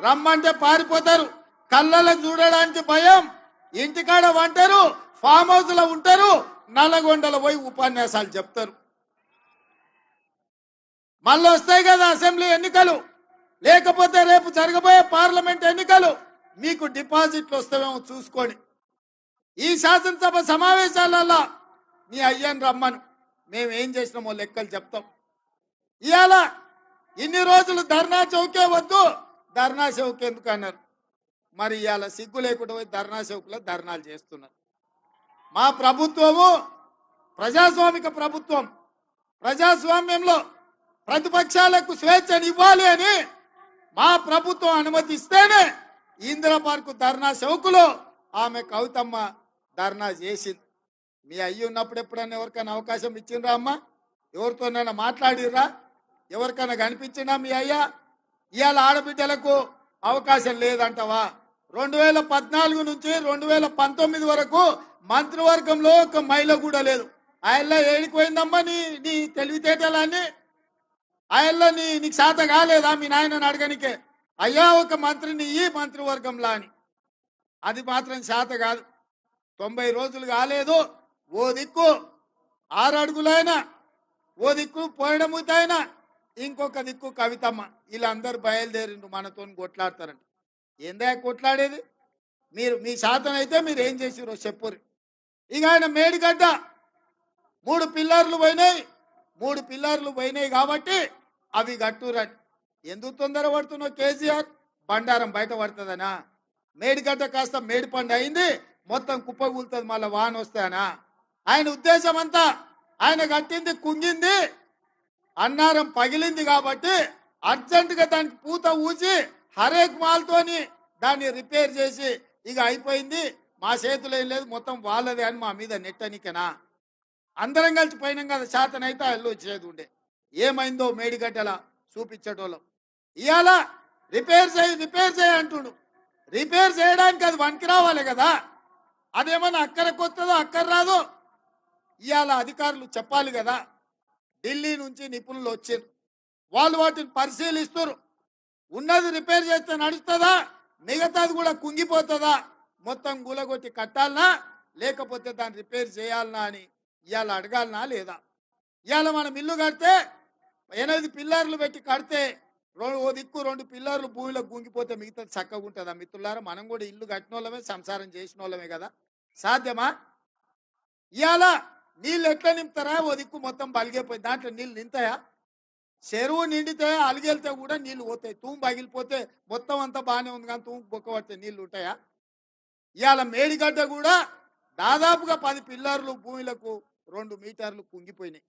రమ్మంటే పారిపోతారు. కళ్ళలో చూడడానికి భయం. ఇంటికాడ వంటారు ఫామ్ హౌస్లో ఉంటారు నల్లగొండల పోయి ఉపన్యాసాలు చెప్తారు. మళ్ళీ వస్తాయి కదా అసెంబ్లీ ఎన్నికలు. లేకపోతే రేపు జరగబోయే పార్లమెంట్ ఎన్నికలు. మీకు డిపాజిట్లు వస్తామేమో చూసుకోండి ఈ శాసనసభ సమావేశాలలో మీ అయ్యాను రమ్మను. మేము ఏం చేసినామో లెక్కలు చెప్తాం. ఇవాళ ఇన్ని రోజులు ధర్నా చౌకే వద్దు. ధర్నా చౌక్ ఎందుకు అన్నారు? మరి ఇవాళ సిగ్గు లేకుండా పోయి ధర్నా చౌక్లో ధర్నాలు చేస్తున్నారు. మా ప్రభుత్వము ప్రజాస్వామిక ప్రభుత్వం. ప్రజాస్వామ్యంలో ప్రతిపక్షాలకు స్వేచ్ఛను ఇవ్వాలి అని మా ప్రభుత్వం అనుమతిస్తేనే ఇందిరా పార్కు ధర్నా చౌకులో ఆమె కవితమ్మ ధర్నా చేసింది. మీ అయ్యి ఉన్నప్పుడు ఎప్పుడైనా ఎవరికైనా అవకాశం ఇచ్చిండ్రా అమ్మా? ఎవరితోనైనా మాట్లాడిర్రా? ఎవరికైనా కనిపించినా మీ అయ్యా? ఇవాళ ఆడబిడ్డలకు అవకాశం లేదంటవా? రెండు వేల పద్నాలుగు నుంచి రెండు వేల పంతొమ్మిది వరకు మంత్రివర్గంలో ఒక మహిళ కూడా లేదు. ఆయనలో ఏడిపోయిందమ్మా నీ నీ తెలివితేటలన్నీ? ఆయల్లో నీ నీకు శాత కాలేదా? మీ నాయనని అడగనికే. అయ్యా ఒక మంత్రిని ఈ మంత్రివర్గంలా అని. అది మాత్రం శాత కాదు. తొంభై రోజులు కాలేదు. ఓ దిక్కు. ఆరు అడుగులైనా. ఓ దిక్కు. పోయడముతైనా ఇంకొక దిక్కు కవితమ్మ. వీళ్ళందరూ బయలుదేరిండు మనతో కొట్లాడతారంట. ఏందా కొట్లాడేది? మీరు మీ శాతం అయితే మీరు ఏం చేసిరో చెప్పురు ఇక ఆయన మేడిగడ్డ. మూడు పిల్లర్లు పోయినాయి. మూడు పిల్లర్లు పోయినాయి కాబట్టి అవి కట్టురని ఎందుకు తొందర పడుతున్నావు కేసీఆర్? బండారం బయట పడుతుందనా? మేడిగడ్డ కాస్త మేడిపండు అయింది. మొత్తం కుప్పగూలుతుంది మళ్ళీ వాన వస్తానా ఆయన ఉద్దేశం అంతా ఆయన కట్టింది కుంగింది. అన్నారం పగిలింది కాబట్టి అర్జెంటుగా దానికి పూత ఊసి హరేక్ మాల్తోని దాన్ని రిపేర్ చేసి ఇక అయిపోయింది. మా చేతిలో ఏం లేదు మొత్తం వాళ్ళదే అని మా మీద నెట్టనికనా? అందరం కలిసి పోయినాం కదా శాతం అయితే అల్లు వచ్చేది ఉండే. ఏమైందో మేడిగడ్డల చూపించటోళ్ళం. ఇవాళ రిపేర్ చేయి రిపేర్ చేయి అంటుండు. రిపేర్ చేయడానికి అది వనికి రావాలి కదా? అదేమన్నా అక్కర కొత్తదో అక్కర రాదో? ఇవాళ అధికారులు చెప్పాలి కదా? ఢిల్లీ నుంచి నిపుణులు వచ్చారు. వాళ్ళు వాటిని పరిశీలిస్తారు. ఉన్నది రిపేర్ చేస్తే నడుస్తుందా? మిగతాది కూడా కుంగిపోతుందా? మొత్తం గులగొట్టి కట్టాలనా? లేకపోతే దాన్ని రిపేర్ చేయాలనా అని ఇవాళ అడగాలనా లేదా? ఇవాళ మనం ఇల్లు కడితే ఎనిమిది పిల్లర్లు పెట్టి కడితే రెండు ఓ దిక్కు రెండు పిల్లర్లు భూమిలో గుంగిపోతే మిగతాది చక్కగా ఉంటుందా మిత్రులారా? మనం కూడా ఇల్లు కట్టిన వాళ్ళమే సంసారం చేసిన వాళ్ళమే కదా. సాధ్యమా? ఇవాళ నీళ్ళు ఎట్లా నింపుతారా? ఓ దిక్కు మొత్తం బలిగైపోయి దాంట్లో నీళ్ళు నింతాయా చెరువు నిండితే అలిగెళ్తే కూడా నీళ్ళు పోతాయి. తూము పగిలిపోతే మొత్తం అంతా బాగానే ఉంది కానీ తూము బొక్క పడితే నీళ్ళు ఉంటాయా? ఇవాళ మేడిగడ్డ కూడా దాదాపుగా పది పిల్లర్లు భూమిలకు రెండు మీటర్లు కుంగిపోయినాయి.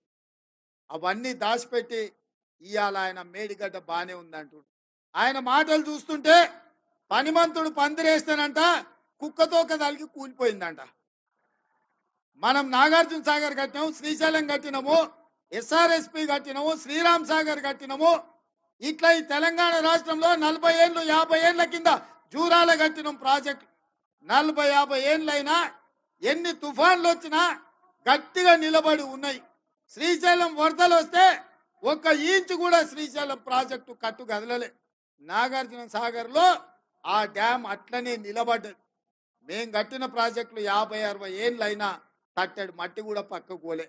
అవన్నీ దాచిపెట్టి ఇవాళ ఆయన మేడిగడ్డ బాగానే ఉందంటుడు ఆయన మాటలు చూస్తుంటే పనిమంతుడు పందిరేస్తానంట కుక్కతోక తలిగి కూలిపోయిందంట. మనం నాగార్జున సాగర్ కట్టినాము శ్రీశైలం కట్టినాము ఎస్ఆర్ఎస్పి కట్టినాము శ్రీరామ్ సాగర్ కట్టినాము. ఇట్లా ఈ తెలంగాణ రాష్ట్రంలో నలభై ఏళ్ళు యాభై ఏళ్ళ కింద జూరాల కట్టినాం ప్రాజెక్ట్. నలభై యాభై ఏళ్ళైనా ఎన్ని తుఫాన్లు వచ్చినా గట్టిగా నిలబడి ఉన్నాయి. శ్రీశైలం వరదలు వస్తే ఒక్క ఇంచు కూడా శ్రీశైలం ప్రాజెక్టు కట్టు కదలలే. నాగార్జున సాగర్లో ఆ డ్యామ్ అట్లనే నిలబడ్డది. మేము కట్టిన ప్రాజెక్టులు యాభై అరవై ఏళ్ళైనా కట్టాడు. మట్టి కూడా పక్కకు పోలే.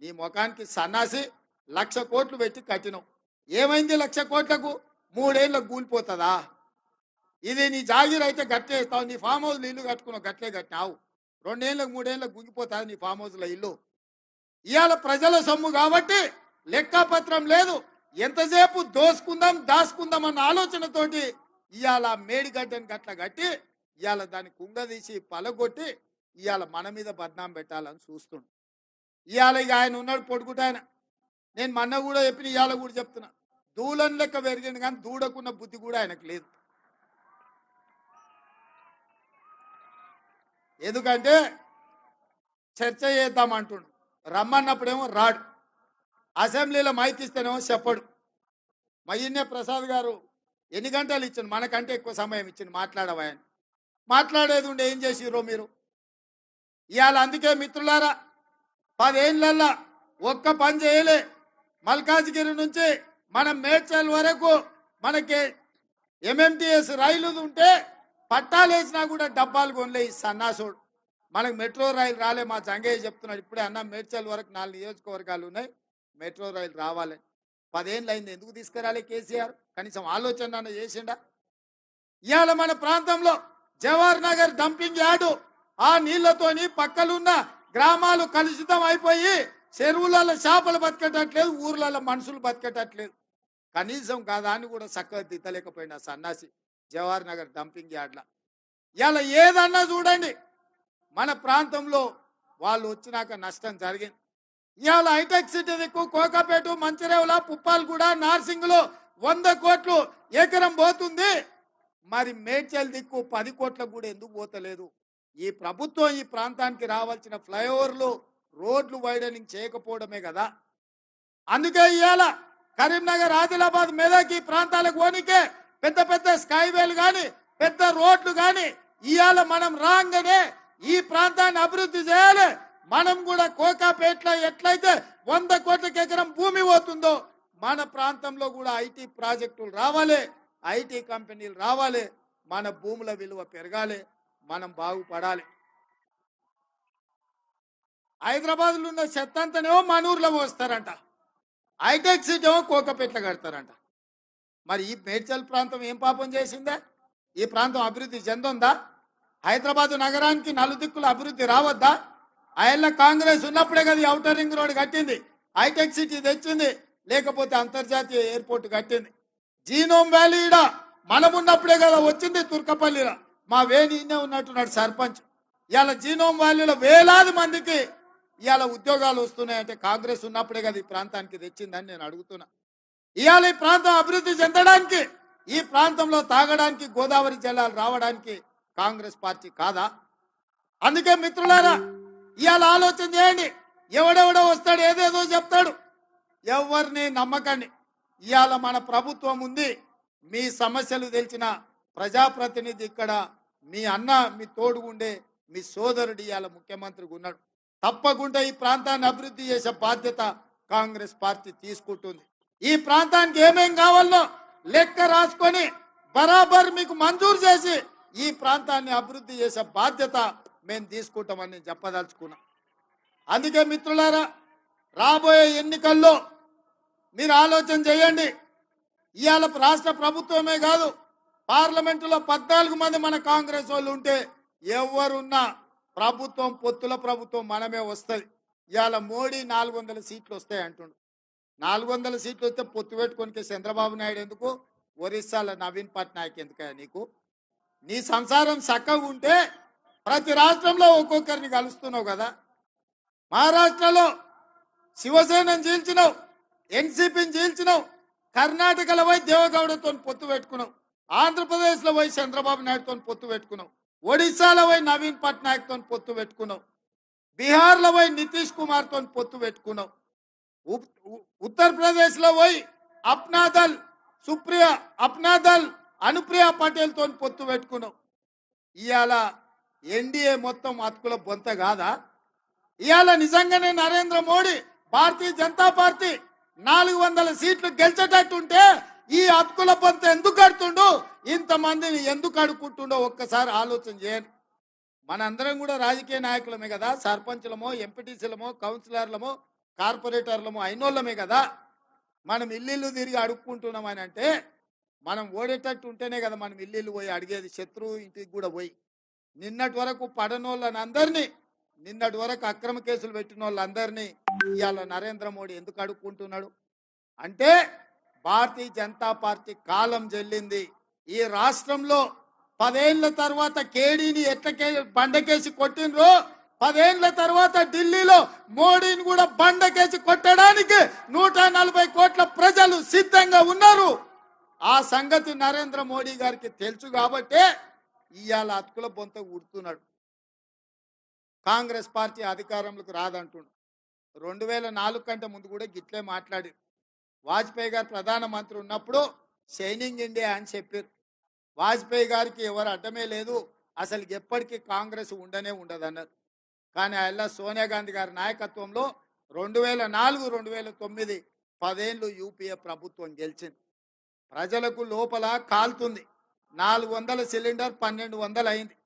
నీ ముఖానికి సన్నాసి లక్ష కోట్లు పెట్టి కట్టినావు. ఏమైంది లక్ష కోట్లకు? మూడేళ్ళకు కూలిపోతుందా ఇది నీ జాగీర్ అయితే గట్టేస్తావు నీ ఫామ్ హౌస్లో ఇల్లు కట్టుకున్నావు. గట్లే కట్టినావు. రెండేళ్ళకు మూడేళ్ళకు గుంగిపోతుంది నీ ఫామ్ హౌస్లో ఇల్లు. ఇవాళ ప్రజల సొమ్ము కాబట్టి లెక్కపత్రం లేదు. ఎంతసేపు దోసుకుందాం దాసుకుందాం అన్న ఆలోచనతోటి ఇవాళ మేడిగడ్డని గట్ల కట్టి ఇవాళ దాన్ని కుంగదీసి పలగొట్టి ఇవాళ మన మీద బద్నాం పెట్టాలని చూస్తుండు. ఇవాళ ఇక ఆయన ఉన్నాడు పొడుగుట ఆయన. నేను మొన్న కూడా చెప్పిన ఇవాళ కూడా చెప్తున్నా. దూలం లెక్క పెరిగింది కానీ దూడకున్న బుద్ధి కూడా ఆయనకు లేదు. ఎందుకంటే చర్చ చేద్దాం అంటుండు రమ్మన్నప్పుడేమో రాడు. అసెంబ్లీలో మైక్ ఇస్తేనేమో చెప్పడు. మయ్యన్య ప్రసాద్ గారు ఎన్ని గంటలు ఇచ్చిండు? మనకంటే ఎక్కువ సమయం ఇచ్చిండు మాట్లాడవాయని మాట్లాడేది ఉండే ఏం చేసిర్రో మీరు? ఇవాళ అందుకే మిత్రులారా పదేళ్ళల్లా ఒక్క పని చేయలే. మల్కాజ్గిరి నుంచి మనం మేడ్చల్ వరకు మనకి ఎంఎంటీఎస్ రైలు ఉంటే పట్టాలు వేసినా కూడా డబ్బాలు కొనలే ఈ సన్నాసుడు. మనకు మెట్రో రైలు రాలే మా జంగయ్య చెప్తున్నాడు ఇప్పుడే అన్న మేడ్చల్ వరకు నాలుగు నియోజకవర్గాలు ఉన్నాయి మెట్రో రైలు రావాలి. పదేళ్ళు అయింది ఎందుకు తీసుకురాలే కేసీఆర్? కనీసం ఆలోచన చేసిండా? ఇవాళ మన ప్రాంతంలో జవహర్ నగర్ డంపింగ్ యార్డు ఆ నీళ్ళతోని పక్కలున్న గ్రామాలు కలుషితం అయిపోయి చెరువులలో చేపలు బతికేటట్లేదు ఊర్లలో మనుషులు బతికేటట్లేదు. కనీసం కాదా అని కూడా చక్కగా దిద్దలేకపోయినా సన్నాసి జవహర్ నగర్ డంపింగ్ యార్డ్ల. ఇలా ఏదన్నా చూడండి మన ప్రాంతంలో వాళ్ళు వచ్చినాక నష్టం జరిగింది. ఇవాళ హైటెక్ సిటీ దిక్కు కోకాపేట మంచిరేవుల పుప్పాలగూడ నార్సింగ్లో వంద కోట్లు ఎకరం పోతుంది. మరి మేడ్చల్ దిక్కు పది కోట్లకు కూడా ఎందుకు పోతలేదు? ఈ ప్రభుత్వం ఈ ప్రాంతానికి రావాల్సిన ఫ్లైఓవర్లు రోడ్లు వైడనింగ్ చేయకపోవడమే కదా. అందుకే ఇవాళ కరీంనగర్ ఆదిలాబాద్ మెదక్ ఈ ప్రాంతాలకు పోనీకే పెద్ద పెద్ద స్కైవేలు కానీ పెద్ద రోడ్లు కానీ ఇవాళ మనం రాగానే ఈ ప్రాంతాన్ని అభివృద్ధి చేయాలి. మనం కూడా కోకాపేటలో ఎట్లయితే వంద కోట్లకి ఎకరం భూమి పోతుందో మన ప్రాంతంలో కూడా ఐటీ ప్రాజెక్టులు రావాలి ఐటీ కంపెనీలు రావాలి మన భూముల విలువ పెరగాలి. మనం బాగుపడాలి. హైదరాబాద్లో ఉన్న చెత్త అంతనేమో మన ఊర్లో పోస్తారంట. హైటెక్ సిటీ ఏమో కోకపెట్ల కడతారంట. మరి ఈ మేడ్చల్ ప్రాంతం ఏం పాపం చేసిందా? ఈ ప్రాంతం అభివృద్ధి చెందుందా? హైదరాబాద్ నగరానికి నలుదిక్కుల అభివృద్ధి రావద్దా? ఆయన కాంగ్రెస్ ఉన్నప్పుడే కదా అవుటర్ రింగ్ రోడ్ కట్టింది. హైటెక్ సిటీ తెచ్చింది. లేకపోతే అంతర్జాతీయ ఎయిర్పోర్ట్ కట్టింది. జీనోమ్ వ్యాలీడా? మనం ఉన్నప్పుడే కదా వచ్చింది తుర్కపల్లిరా మా వేణి ఇన్నే ఉన్నట్టున్నాడు సర్పంచ్. ఇవాళ జీనోమ్ వ్యాలీలో వేలాది మందికి ఇవాళ ఉద్యోగాలు వస్తున్నాయంటే కాంగ్రెస్ ఉన్నప్పుడే కదా ఈ ప్రాంతానికి తెచ్చిందని నేను అడుగుతున్నా. ఇవాళ ఈ ప్రాంతం అభివృద్ధి చెందడానికి ఈ ప్రాంతంలో తాగడానికి గోదావరి జలాలు రావడానికి కాంగ్రెస్ పార్టీ కాదా? అందుకే మిత్రులారా ఇవాళ ఆలోచన చేయండి. ఎవడెవడో వస్తాడు ఏదేదో చెప్తాడు. ఎవరిని నమ్మకండి. ఇవాళ మన ప్రభుత్వం ఉంది మీ సమస్యలు తెలిసిన ప్రజాప్రతినిధి ఇక్కడ మీ అన్న మీ తోడుగుండే మీ సోదరుడు ఇవాళ ముఖ్యమంత్రికి ఉన్నాడు. తప్పకుండా ఈ ప్రాంతాన్ని అభివృద్ధి చేసే బాధ్యత కాంగ్రెస్ పార్టీ తీసుకుంటుంది. ఈ ప్రాంతానికి ఏమేం కావాలో లెక్క రాసుకొని బరాబర్ మీకు మంజూరు చేసి ఈ ప్రాంతాన్ని అభివృద్ధి చేసే బాధ్యత మేము తీసుకుంటామని చెప్పదలుచుకున్నాం. అందుకే మిత్రులారా రాబోయే ఎన్నికల్లో మీరు ఆలోచన చేయండి. ఇవాళ రాష్ట్ర ప్రభుత్వమే కాదు పార్లమెంటులో పద్నాలుగు మంది మన కాంగ్రెస్ వాళ్ళు ఉంటే ఎవరున్నా ప్రభుత్వం పొత్తుల ప్రభుత్వం మనమే వస్తుంది. ఇవాళ మోడీ నాలుగు వందల సీట్లు వస్తాయి అంటుండు. నాలుగు వందల సీట్లు వస్తే పొత్తు పెట్టుకొని చంద్రబాబు నాయుడు ఎందుకు? ఒరిస్సాలో నవీన్ పట్నాయక్ ఎందుకయ్యా నీకు? నీ సంసారం చక్కగా ఉంటే ప్రతి రాష్ట్రంలో ఒక్కొక్కరిని కలుస్తున్నావు కదా. మహారాష్ట్రలో శివసేనను చీల్చినావు ఎన్సీపీని చీల్చినావు కర్ణాటకలో పోయి దేవగౌడతో పొత్తు పెట్టుకున్నావు. ఆంధ్రప్రదేశ్లో పోయి చంద్రబాబు నాయుడుతో పొత్తు పెట్టుకున్నావు. ఒడిశాలో పోయి నవీన్ పట్నాయక్తో పొత్తు పెట్టుకున్నావు. బీహార్లో పోయి నితీష్ కుమార్తో పొత్తు పెట్టుకున్నావు. ఉ- ఉ- ఉత్తరప్రదేశ్లో పోయి అప్నాదల్ సుప్రియ అప్నాదల్ అనుప్రియ పటేల్తో పొత్తు పెట్టుకున్నావు. ఇవాళ ఎన్డీఏ మొత్తం అతుకుల బొంత కాదా? ఇవాళ నిజంగానే నరేంద్ర మోడీ భారతీయ జనతా పార్టీ నాలుగు వందల సీట్లు గెలిచేటట్టుంటే ఈ అతుకుల పంత ఎందుకు కడుతుండు? ఇంతమందిని ఎందుకు అడుక్కుంటుండో ఒక్కసారి ఆలోచన చేయండి. మనందరం కూడా రాజకీయ నాయకులమే కదా సర్పంచులమో ఎంపీటీసీలమో కౌన్సిలర్లమో కార్పొరేటర్లమో అయినోళ్ళమే కదా. మనం ఇల్లు తిరిగి అడుక్కుంటున్నామని అంటే మనం ఓడేటట్టు ఉంటేనే కదా మనం ఇల్లు పోయి అడిగేది శత్రువు ఇంటికి కూడా పోయి. నిన్నటి వరకు పడనోళ్ళని అందరినీ నిన్నటి వరకు అక్రమ కేసులు పెట్టిన వాళ్ళందరినీ ఇవాళ నరేంద్ర మోడీ ఎందుకు అడుక్కుంటున్నాడు? అంటే భారతీయ జనతా పార్టీ కాలం చెల్లింది ఈ రాష్ట్రంలో పదేళ్ళ తర్వాత కేడీని ఎట్లకే బండకేసి కొట్టినరో పదేళ్ళ తర్వాత ఢిల్లీలో మోడీని కూడా బండకేసి కొట్టడానికి నూట నలభై కోట్ల ప్రజలు సిద్ధంగా ఉన్నారు. ఆ సంగతి నరేంద్ర మోడీ గారికి తెలుసు కాబట్టే ఇవాళ అతుకుల బొంత ఉడుతున్నాడు. కాంగ్రెస్ పార్టీ అధికారంలోకి రాదంటుండు. రెండు వేల నాలుగు కంటే ముందు కూడా గిట్లే మాట్లాడి వాజ్పేయి గారు ప్రధానమంత్రి ఉన్నప్పుడు షైనింగ్ ఇండియా అని చెప్పారు. వాజ్పేయి గారికి ఎవరు అడ్డమే లేదు. అసలు ఎప్పటికీ కాంగ్రెస్ ఉండనే ఉండదన్నారు. కానీ అలా సోనియా గాంధీ గారి నాయకత్వంలో రెండు వేల నాలుగు రెండు వేల తొమ్మిది పదేళ్ళు యూపీఏ ప్రభుత్వం గెలిచింది. ప్రజలకు లోపల కాలుతుంది. నాలుగు వందల సిలిండర్ పన్నెండు వందలు అయింది.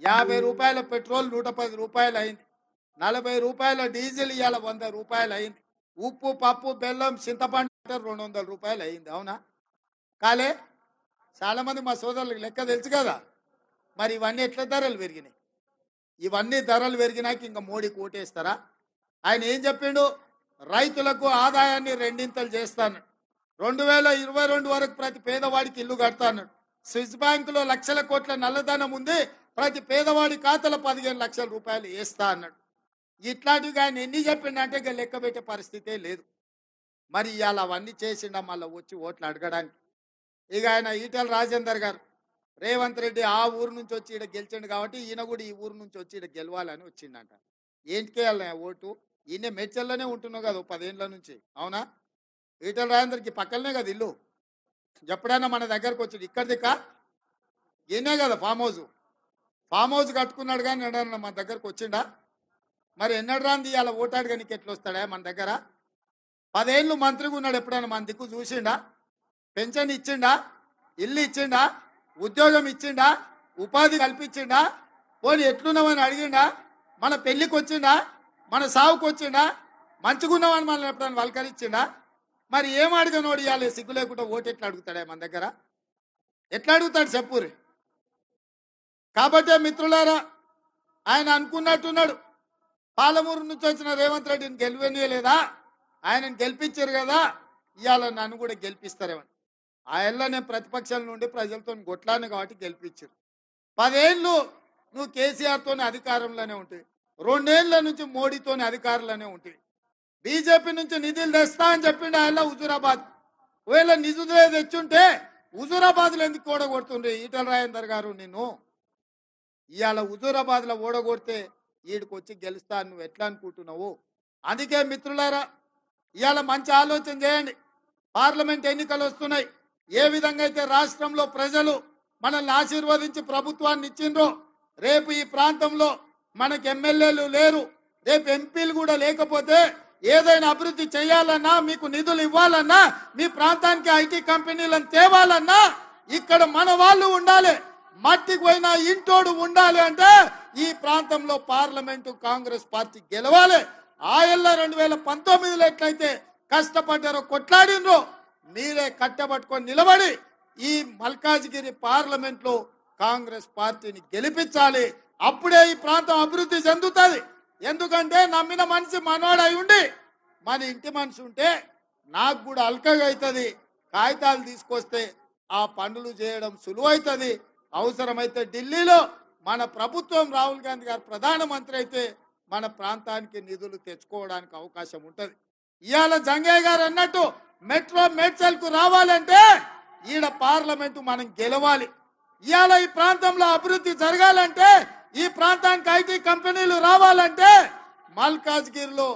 యాభై రూపాయల పెట్రోల్ నూట పది రూపాయలు అయింది. నలభై రూపాయల డీజిల్ ఇవాళ వంద రూపాయలు అయింది. ఉప్పు పప్పు బెల్లం చింతపండు రెండు వందల రూపాయలు అయింది అవునా? కాలే చాలా మంది మా సోదరులకు లెక్క తెలుసు కదా? మరి ఇవన్నీ ఎట్లా ధరలు పెరిగినాయి? ఇవన్నీ ధరలు పెరిగినాక ఇంకా మోడీ కోటేస్తారా? ఆయన ఏం చెప్పిండు? రైతులకు ఆదాయాన్ని రెండింతలు చేస్తాను. రెండు వేల ఇరవై రెండు వరకు ప్రతి పేదవాడికి ఇల్లు కడతాను. స్విస్ బ్యాంకులో లక్షల కోట్ల నల్లధనం ఉంది ప్రతి పేదవాడి ఖాతాలో పదిహేను లక్షల రూపాయలు వేస్తా అన్నాడు. ఇట్లాంటివి ఆయన ఎన్ని చెప్పిండంటే ఇక లెక్క పెట్టే పరిస్థితే లేదు. మరి ఇవాళ అవన్నీ చేసిండ మళ్ళీ వచ్చి ఓట్లు అడగడానికి. ఇక ఆయన ఈటెల రాజేందర్ గారు రేవంత్ రెడ్డి ఆ ఊరు నుంచి వచ్చి ఇక్కడ గెలిచిండు కాబట్టి ఈయన కూడా ఈ ఊరు నుంచి వచ్చి ఇక్కడ గెలవాలని వచ్చిండంట. ఏంటికేయాలి ఓటు? ఈయన మెచ్చల్లోనే ఉంటున్నావు కదా పదేళ్ళ నుంచి అవునా? ఈటల రాజేందర్కి పక్కనే కదా ఇల్లు. ఎప్పుడైనా మన దగ్గరకు వచ్చాడు ఇక్కడ దిక్క ఈయనే కదా ఫామ్ హౌస్. ఫామ్ హౌస్ కట్టుకున్నాడు కానీ ఎన్నడన్నా మన దగ్గరకు వచ్చిండా? మరి ఎన్నడు రాంది ఇవాళ ఓటాడు నీకు ఎట్లా వస్తాడా మన దగ్గర? పదేళ్ళు మంత్రిగా ఉన్నాడు ఎప్పుడైనా మన దిక్కు చూసిండా? పెన్షన్ ఇచ్చిండా? ఇల్లు ఇచ్చిండా? ఉద్యోగం ఇచ్చిండా? ఉపాధి కల్పించిండా? పోనీ ఎట్లున్నామని అడిగిండా? మన పెళ్ళికి వచ్చిండా? మన సావుకు వచ్చిండా? మంచుకున్నామని మనల్ని ఎప్పుడైనా వలకరించిండా? మరి ఏం అడగనోడు ఇవ్వాలి సిగ్గు లేకుండా ఓటు ఎట్లా అడుగుతాడా మన దగ్గర? ఎట్లా అడుగుతాడు చెప్పురి కాబట్టే మిత్రులారా ఆయన అనుకున్నట్టున్నాడు. పాలమూరు నుంచి వచ్చిన రేవంత్ రెడ్డిని గెలివనీయలేదా ఆయనను గెలిపించారు కదా ఇవాళ నన్ను కూడా గెలిపిస్తారేమని. ఆయనలో నేను ప్రతిపక్షాల నుండి ప్రజలతో కొట్లాను కాబట్టి గెలిపించారు. పదేళ్ళు నువ్వు కేసీఆర్తోనే అధికారంలోనే ఉంటాయి రెండేళ్ళ నుంచి మోడీతోనే అధికారంలోనే ఉంటాయి బీజేపీ నుంచి నిధులు తెస్తా అని చెప్పిండు ఆయన హుజూరాబాద్. ఒకవేళ నిధులే తెచ్చుంటే హుజూరాబాద్లో ఎందుకు ఓడగొడుతుండ్రి ఈటల రాజేందర్ గారు నిన్ను? ఇవాళ హుజూరాబాద్లో ఓడగొడితే వీడికి వచ్చి గెలుస్తా నువ్వు ఎట్లా అనుకుంటున్నావు? అందుకే మిత్రులారా ఇవాళ మంచి ఆలోచన చేయండి. పార్లమెంట్ ఎన్నికలు వస్తున్నాయి. ఏ విధంగా అయితే రాష్ట్రంలో ప్రజలు మనల్ని ఆశీర్వదించి ప్రభుత్వాన్ని ఇచ్చిండ్రో రేపు ఈ ప్రాంతంలో మనకు ఎమ్మెల్యేలు లేరు రేపు ఎంపీలు కూడా లేకపోతే ఏదైనా అభివృద్ధి చేయాలన్నా మీకు నిధులు ఇవ్వాలన్నా మీ ప్రాంతానికి ఐటీ కంపెనీలను తేవాలన్నా ఇక్కడ మన వాళ్ళు ఉండాలి. మట్టికి పోయిన ఇంటోడు ఉండాలి అంటే ఈ ప్రాంతంలో పార్లమెంటు కాంగ్రెస్ పార్టీ గెలవాలి. ఆయల్ల రెండు వేల పంతొమ్మిదిలో ఎట్లయితే కష్టపడ్డారో కొట్లాడినరో మీరే కట్టబట్టుకొని నిలబడి ఈ మల్కాజ్గిరి పార్లమెంట్లో కాంగ్రెస్ పార్టీని గెలిపించాలి. అప్పుడే ఈ ప్రాంతం అభివృద్ధి చెందుతుంది. ఎందుకంటే నమ్మిన మనిషి మనవాడై ఉండి మన ఇంటి మనిషి ఉంటే నాకు కూడా అల్కగా అవుతుంది కాగితాలు తీసుకొస్తే ఆ పనులు చేయడం సులువైతుంది. అవసరమైతే ఢిల్లీలో మన ప్రభుత్వం రాహుల్ గాంధీ గారు ప్రధానమంత్రి అయితే మన ప్రాంతానికి నిధులు తెచ్చుకోవడానికి అవకాశం ఉంటుంది. ఇవాళ జంగయ్య గారు అన్నట్టు మెట్రో మేడ్చల్కు రావాలంటే ఈడ పార్లమెంటు మనం గెలవాలి. ఇవాళ ఈ ప్రాంతంలో అభివృద్ధి జరగాలంటే ఈ ప్రాంతానికి ఐటీ కంపెనీలు రావాలంటే మల్కాజ్గిరిలో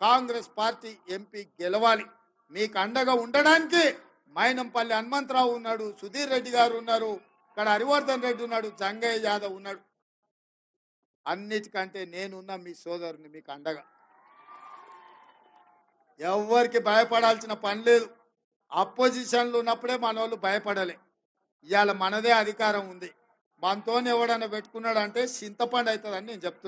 కాంగ్రెస్ పార్టీ ఎంపీ గెలవాలి. మీకు అండగా ఉండడానికి మైనంపల్లి హనుమంతరావు ఉన్నాడు సుధీర్ రెడ్డి గారు ఉన్నారు ఇక్కడ హరివర్ధన్ రెడ్డి ఉన్నాడు జంగయ్య యాదవ్ ఉన్నాడు. అన్నిటికంటే నేనున్న మీ సోదరుని మీకు అండగా. ఎవరికి భయపడాల్సిన పని లేదు. అపోజిషన్లు ఉన్నప్పుడే మన వాళ్ళు భయపడలే. ఇవాళ మనదే అధికారం ఉంది. మనతోనే ఎవడన్నా పెట్టుకున్నాడంటే చింతపండు అవుతుందని నేను చెప్తున్నాను